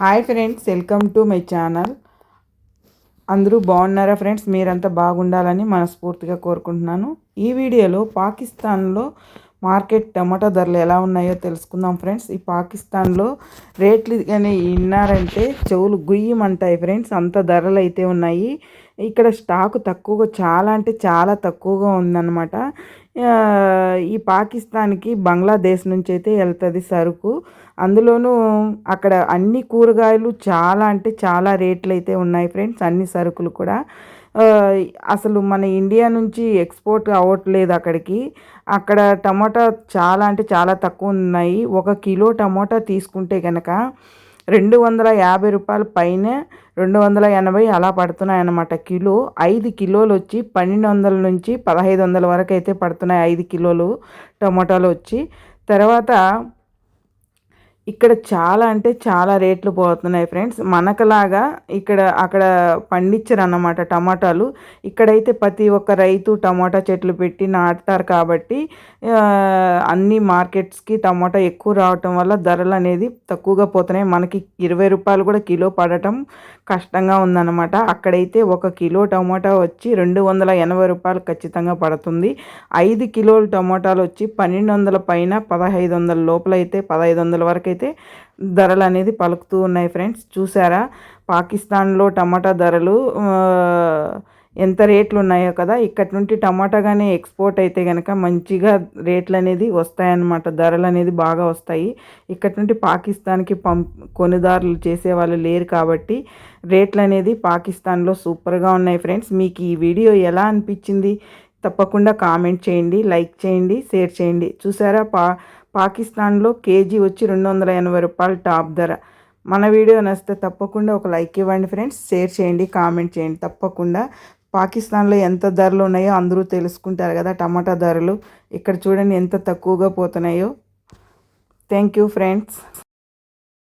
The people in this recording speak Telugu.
Hi friends welcome to my channel. అందరూ బాగున్నారా ఫ్రెండ్స్? మీరంతా బాగుండాలని మనస్ఫూర్తిగా కోరుకుంటున్నాను. ఈ వీడియోలో పాకిస్తాన్లో మార్కెట్ టమాటా ధరలు ఎలా ఉన్నాయో తెలుసుకుందాం ఫ్రెండ్స్. ఈ పాకిస్తాన్లో రేట్లు కానీ విన్నారంటే చెవులు గుయ్యమంటాయి ఫ్రెండ్స్. అంత ధరలు అయితే ఉన్నాయి. ఇక్కడ స్టాక్ తక్కువగా చాలా అంటే చాలా తక్కువగా ఉందన్నమాట. ఈ పాకిస్తాన్కి బంగ్లాదేశ్ నుంచి అయితే వెళ్తుంది సరుకు. అందులోనూ అక్కడ అన్ని కూరగాయలు చాలా అంటే చాలా రేట్లు అయితే ఉన్నాయి ఫ్రెండ్స్ అన్ని సరుకులు కూడా. అసలు మన ఇండియా నుంచి ఎక్స్పోర్ట్ అవ్వట్లేదు అక్కడికి. అక్కడ టమాటా చాలా అంటే చాలా తక్కువ ఉన్నాయి. ఒక కిలో టమాటా తీసుకుంటే కనుక రెండు వందల యాభై రూపాయల పైనే రెండు వందల ఎనభై అలా పడుతున్నాయి అన్నమాట కిలో. ఐదు కిలోలు వచ్చి పన్నెండు వందల నుంచి పదహైదు వందల వరకు అయితే పడుతున్నాయి ఐదు కిలోలు టమాటాలు వచ్చి. తర్వాత ఇక్కడ చాలా అంటే చాలా రేట్లు పోతున్నాయి ఫ్రెండ్స్. మనకలాగా ఇక్కడ అక్కడ పండించరు అన్నమాట టమాటాలు. ఇక్కడైతే ప్రతి ఒక్క రైతు టమాటా చెట్లు పెట్టి నాటుతారు కాబట్టి అన్ని మార్కెట్స్కి టమాటా ఎక్కువ రావటం వల్ల ధరలు అనేది తక్కువగా పోతున్నాయి. మనకి ఇరవై రూపాయలు కూడా కిలో పడటం కష్టంగా ఉందన్నమాట. అక్కడైతే ఒక కిలో టమాటా వచ్చి రెండు వందల ఎనభై రూపాయలు ఖచ్చితంగా పడుతుంది. ఐదు కిలోలు టమాటాలు వచ్చి పన్నెండు వందల పైన పదహైదు వందల లోపల అయితే పదహైదు వందల వరకు అయితే ధరలు అనేది పలుకుతూ ఉన్నాయి ఫ్రెండ్స్. చూసారా? పాకిస్తాన్లో టమాటా ధరలు ఎంత రేట్లు ఉన్నాయో కదా? ఇక్కడి నుండి టమాటా కానీ ఎక్స్పోర్ట్ అయితే కనుక మంచిగా రేట్లు అనేది వస్తాయన్నమాట. ధరలు అనేది బాగా వస్తాయి. ఇక్కడి నుండి పాకిస్తాన్కి పంప్ కొనుదారులు చేసేవాళ్ళు లేరు కాబట్టి రేట్లు అనేది పాకిస్తాన్లో సూపర్గా ఉన్నాయి ఫ్రెండ్స్. మీకు ఈ వీడియో ఎలా అనిపించింది? తప్పకుండా కామెంట్ చేయండి లైక్ చేయండి షేర్ చేయండి. చూసారా? పా పాకిస్తాన్లో కేజీ వచ్చి రెండు వందల ఎనభై రూపాయలు టాప్ ధర. మన వీడియో నచ్చితే తప్పకుండా ఒక లైక్ ఇవ్వండి ఫ్రెండ్స్. షేర్ చేయండి కామెంట్ చేయండి. తప్పకుండా పాకిస్తాన్లో ఎంత ధరలు ఉన్నాయో అందరూ తెలుసుకుంటారు కదా టమాటా ధరలు. ఇక్కడ చూడండి ఎంత తక్కువగా పోతున్నాయో. Thank you friends.